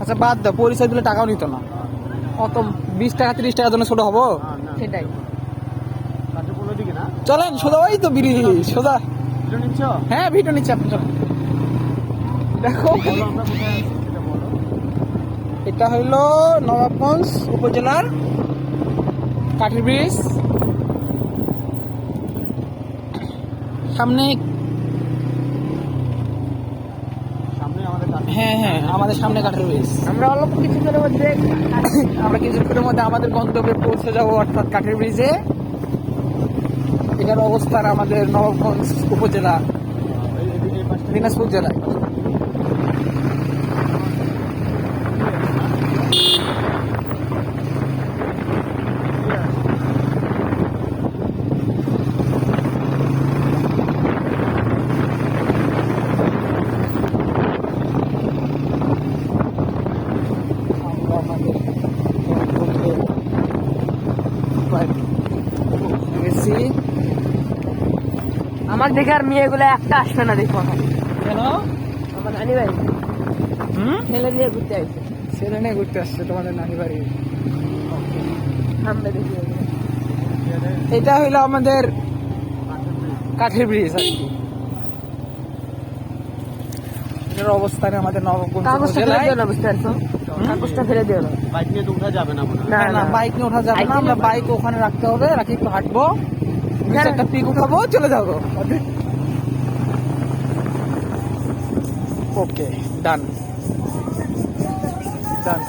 আচ্ছা বাদ দাও পরিচয় দিলে টাকাও নিত না। অত বিশ টাকা তিরিশ টাকার জন্য ছোট হব? সেটাই। কার্যকর দিকে না? চলেন সোজা ওই তো বিড়ি সোজা। হ্যাঁ ভিডিও নিচ্ছে আপনি চলেন। দেখো। এটা হইল নবাবগঞ্জ উপজেলার কাঠের ব্রিজ। সামনে আমাদের কাছে হ্যাঁ হ্যাঁ আমাদের সামনে কাঠের ব্রিজ আমরা অল্প কিছুক্ষণের মধ্যে আমরা কিছুক্ষণের মধ্যে আমাদের গন্তব্যে পৌঁছে যাব অর্থাৎ কাঠের ব্রিজে। এটার অবস্থান আমাদের নবাবগঞ্জ উপজেলা দিনাজপুর জেলায় আমরা আমাদের গন্তব্যে পৌঁছে গেছি আমার দেখে আর মেয়েগুলো একটা আসবে না দেখো কেন? আমার নানি ভাই হুম? ছেলে নিয়ে ঘুরতে আসছে ছেলে নিয়ে ঘুরতে আসছে তোমাদের নানি বাড়ি। আমরা দেখি। এটা হইল আমাদের কাঠের ব্রিজ আর কি। এটার অবস্থানে আমাদের নবগঞ্জ না কাগজটা ফেলে দিও না বাইক নিয়ে তো যাবে না বাইক নিয়ে ওঠা যাবে না। আমরা বাইক ওখানে রাখতে হবে রাখি একটু হাঁটবো একটা হ্যাঁ। পিক উঠাবো চলে যাব। ওকে ডান ডান